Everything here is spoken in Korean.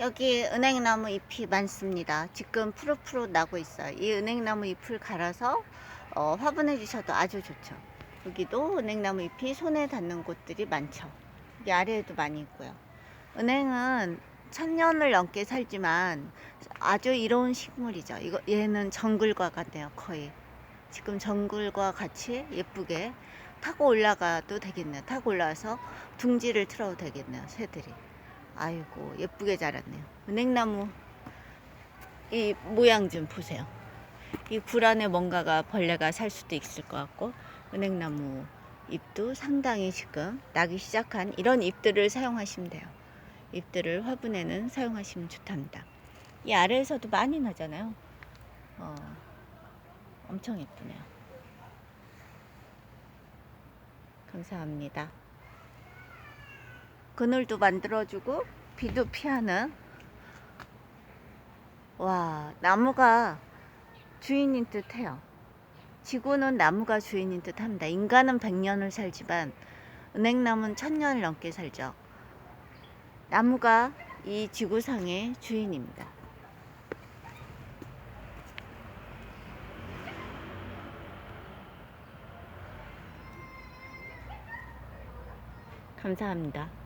여기 은행나무 잎이 많습니다. 지금 푸릇푸릇 나고 있어요. 이 은행나무 잎을 갈아서 어, 화분해 주셔도 아주 좋죠. 여기도 은행나무 잎이 손에 닿는 곳들이 많죠. 여기 아래에도 많이 있고요. 은행은 천년을 넘게 살지만 아주 이로운 식물이죠. 이거 얘는 정글과 같네요. 거의 지금 정글과 같이 예쁘게 타고 올라가도 되겠네요. 타고 올라와서 둥지를 틀어도 되겠네요. 새들이. 아이고 예쁘게 자랐네요. 은행나무 이 모양 좀 보세요. 이 굴 안에 뭔가가 벌레가 살 수도 있을 것 같고 은행나무 잎도 상당히 지금 나기 시작한 이런 잎들을 사용하시면 돼요. 잎들을 화분에는 사용하시면 좋답니다. 이 아래에서도 많이 나잖아요. 어, 엄청 예쁘네요. 감사합니다. 그늘도 만들어주고 비도 피하는 와 나무가 주인인 듯해요. 지구는 나무가 주인인 듯합니다. 인간은 100년을 살지만 은행나무는 1000년을 넘게 살죠. 나무가 이 지구상의 주인입니다. 감사합니다.